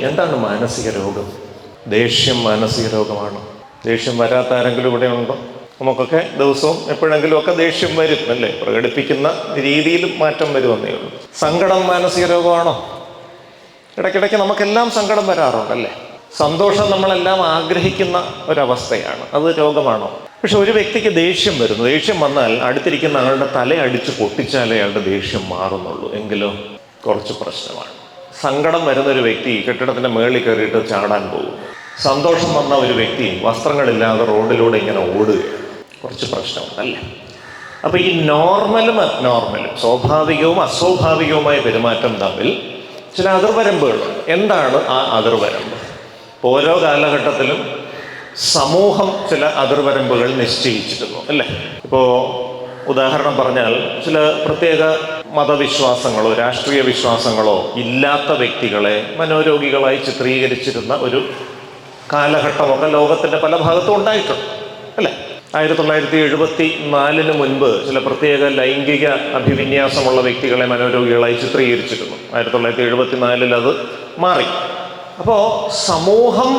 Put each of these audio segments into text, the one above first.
എന്താണ് മാനസിക രോഗം? ദേഷ്യം മാനസിക രോഗമാണ്? ദേഷ്യം വരാത്ത ആരെങ്കിലും ഇവിടെ ഉണ്ടോ? നമുക്കൊക്കെ ദിവസവും എപ്പോഴെങ്കിലും ഒക്കെ ദേഷ്യം വരും അല്ലേ? പ്രകടിപ്പിക്കുന്ന രീതിയിൽ മാറ്റം വരുമെന്നേ ഉള്ളൂ. സങ്കടം മാനസിക രോഗമാണോ? ഇടയ്ക്കിടയ്ക്ക് നമുക്കെല്ലാം സങ്കടം വരാറുണ്ടല്ലേ സന്തോഷം നമ്മളെല്ലാം ആഗ്രഹിക്കുന്ന ഒരവസ്ഥയാണ്. അത് രോഗമാണോ? പക്ഷെ ഒരു വ്യക്തിക്ക് ദേഷ്യം വരുന്നു. ദേഷ്യം വന്നാൽ അടുത്തിരിക്കുന്ന ആളുടെ തല അടിച്ച് പൊട്ടിച്ചാലേ അയാളുടെ ദേഷ്യം മാറുന്നുള്ളൂ. എങ്കിലും കുറച്ച് പ്രശ്നമാണ്. സങ്കടം വരുന്ന ഒരു വ്യക്തി കെട്ടിടത്തിന്റെ മേളിൽ കയറിയിട്ട് ചാടാൻ പോകും. സന്തോഷം വന്ന ഒരു വ്യക്തി വസ്ത്രങ്ങളില്ലാതെ റോഡിലൂടെ ഇങ്ങനെ ഓടുകയാണ്. കുറച്ച് പ്രശ്നമുണ്ട് അല്ലേ അപ്പൊ ഈ നോർമലും അബ്നോർമലും സ്വാഭാവികവും അസ്വാഭാവികവുമായ പെരുമാറ്റം തമ്മിൽ ചില അതിർവരമ്പുകളുണ്ട്. എന്താണ് ആ അതിർവരമ്പ്? ഇപ്പോൾ ഓരോ കാലഘട്ടത്തിലും സമൂഹം ചില അതിർവരമ്പുകൾ നിശ്ചയിച്ചിരുന്നു അല്ലേ? ഇപ്പോൾ ഉദാഹരണം പറഞ്ഞാൽ ചില പ്രത്യേക മതവിശ്വാസങ്ങളോ രാഷ്ട്രീയ വിശ്വാസങ്ങളോ ഇല്ലാത്ത വ്യക്തികളെ മനോരോഗികളായി ചിത്രീകരിച്ചിരുന്ന ഒരു കാലഘട്ടമൊക്കെ ലോകത്തിന്റെ പല ഭാഗത്തും ഉണ്ടായിട്ടുണ്ട് അല്ലേ? ആയിരത്തി തൊള്ളായിരത്തി എഴുപത്തി നാലിന് മുൻപ് ചില പ്രത്യേക ലൈംഗിക അഭിവിന്യാസമുള്ള വ്യക്തികളെ മനോരോഗികളായി ചിത്രീകരിച്ചിരുന്നു. ആയിരത്തി തൊള്ളായിരത്തി എഴുപത്തി നാലിൽ അത് മാറി. അപ്പോൾ സമൂഹം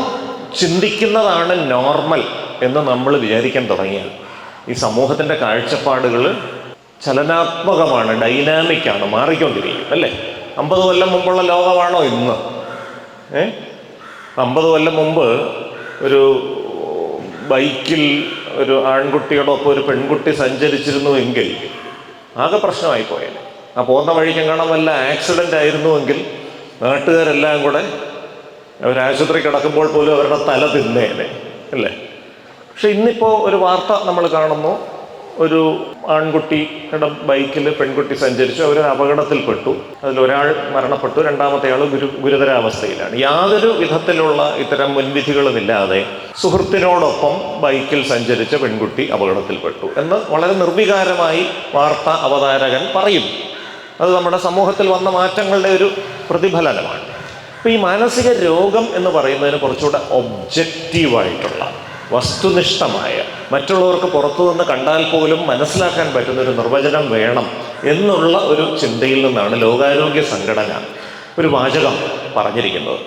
ചിന്തിക്കുന്നതാണ് നോർമൽ എന്ന് നമ്മൾ വിചാരിക്കാൻ തുടങ്ങിയാൽ ഈ സമൂഹത്തിന്റെ കാഴ്ചപ്പാടുകൾ ചലനാത്മകമാണ് ഡൈനാമിക്കാണ് മാറിക്കൊണ്ടിരിക്കും അല്ലേ? അമ്പത് കൊല്ലം മുമ്പുള്ള ലോകമാണോ ഇന്ന്? ഏ? അമ്പത് കൊല്ലം മുമ്പ് ഒരു ബൈക്കിൽ ഒരു ആൺകുട്ടിയോടൊപ്പം ഒരു പെൺകുട്ടി സഞ്ചരിച്ചിരുന്നുവെങ്കിൽ ആകെ പ്രശ്നമായി പോയേനെ. ആ പോകുന്ന വഴിക്ക് കാണാൻ വല്ല ആക്സിഡന്റ് ആയിരുന്നുവെങ്കിൽ നാട്ടുകാരെല്ലാം കൂടെ അവർ ആശുപത്രി കിടക്കുമ്പോൾ പോലും അവരുടെ തല തിന്നേനെ അല്ലേ? പക്ഷെ ഇന്നിപ്പോൾ ഒരു വാർത്ത നമ്മൾ കാണുന്നു ഒരു ആൺകുട്ടിയുടെ ബൈക്കിൽ പെൺകുട്ടി സഞ്ചരിച്ചു. അവർ അപകടത്തിൽപ്പെട്ടു. അതിൽ ഒരാൾ മരണപ്പെട്ടു. രണ്ടാമത്തെ ആൾ ഗുരു ഗുരുതരാവസ്ഥയിലാണ്. യാതൊരു വിധത്തിലുള്ള ഇത്തരം മുൻവിധികളുമില്ലാതെ സുഹൃത്തിനോടൊപ്പം ബൈക്കിൽ സഞ്ചരിച്ച പെൺകുട്ടി അപകടത്തിൽപ്പെട്ടു എന്ന് വളരെ നിർവികാരമായി വാർത്ത അവതാരകൻ പറയും അത് നമ്മുടെ സമൂഹത്തിൽ വന്ന മാറ്റങ്ങളുടെ ഒരു പ്രതിഫലനമാണ്. അപ്പോൾ ഈ മാനസിക രോഗം എന്ന് പറയുന്നതിന് കുറച്ചുകൂടെ ഒബ്ജക്റ്റീവായിട്ടുള്ള വസ്തുനിഷ്ഠമായ മറ്റുള്ളവർക്ക് പുറത്തു നിന്ന് കണ്ടാൽ പോലും മനസ്സിലാക്കാൻ പറ്റുന്ന ഒരു നിർവചനം വേണം എന്നുള്ള ഒരു ചിന്തയിൽ നിന്നാണ് ലോകാരോഗ്യ സംഘടന ഒരു വാചകം പറഞ്ഞിരിക്കുന്നത്.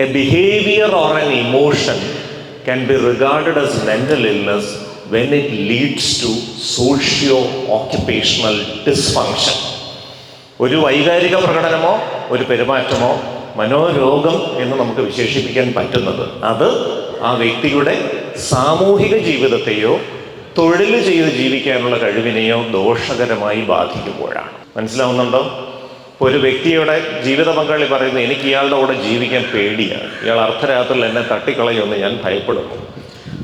A behaviour or an emotion can be regarded as mental illness when it leads to socio occupational dysfunction ഒരു വൈകാരിക പ്രകടനമോ ഒരു പെരുമാറ്റമോ മനോരോഗം എന്ന് നമുക്ക് വിശേഷിപ്പിക്കാൻ പറ്റുന്നത് അത് ആ വ്യക്തിയുടെ സാമൂഹിക ജീവിതത്തെയോ തൊഴിൽ ചെയ്ത് ജീവിക്കാനുള്ള കഴിവിനെയോ ദോഷകരമായി ബാധിക്കുമ്പോഴാണ്. മനസ്സിലാവുന്നുണ്ടോ? ഒരു വ്യക്തിയുടെ ജീവിത പങ്കാളി പറയുന്നത് എനിക്ക് ഇയാളുടെ കൂടെ ജീവിക്കാൻ പേടിയാണ്. ഇയാൾ അർദ്ധരാത്രിയിൽ എന്നെ തട്ടിക്കളയുമെന്ന് ഞാൻ ഭയപ്പെടുന്നു.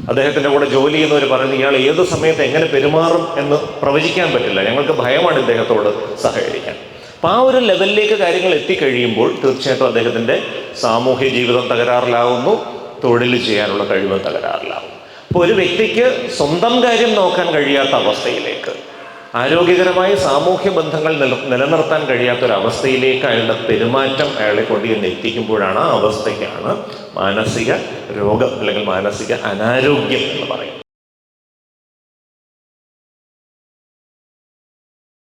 അദ്ദേഹത്തിന്റെ കൂടെ ജോലി ചെയ്യുന്നവർ പറയുന്നത് ഇയാൾ ഏത് സമയത്ത് എങ്ങനെ പെരുമാറും എന്ന് പ്രവചിക്കാൻ പറ്റില്ല. ഞങ്ങൾക്ക് ഭയമാണ് ഇദ്ദേഹത്തോട് സഹകരിക്കാൻ. അപ്പം ആ ഒരു ലെവലിലേക്ക് കാര്യങ്ങൾ എത്തിക്കഴിയുമ്പോൾ തീർച്ചയായിട്ടും അദ്ദേഹത്തിന്റെ സാമൂഹ്യ ജീവിതം തകരാറിലാവുന്നു. തൊഴിൽ ചെയ്യാനുള്ള കഴിവ് തകരാറിലാവും. അപ്പോൾ ഒരു വ്യക്തിക്ക് സ്വന്തം കാര്യം നോക്കാൻ കഴിയാത്ത അവസ്ഥയിലേക്ക് ആരോഗ്യകരമായ സാമൂഹ്യ ബന്ധങ്ങൾ നില നിലനിർത്താൻ കഴിയാത്തൊരവസ്ഥയിലേക്ക് അയാളുടെ പെരുമാറ്റം അയാളെ കൊണ്ട് ഇന്ന് എത്തിക്കുമ്പോഴാണ് ആ അവസ്ഥയ്ക്കാണ് മാനസിക രോഗം അല്ലെങ്കിൽ മാനസിക അനാരോഗ്യം എന്ന് പറയുന്നത്.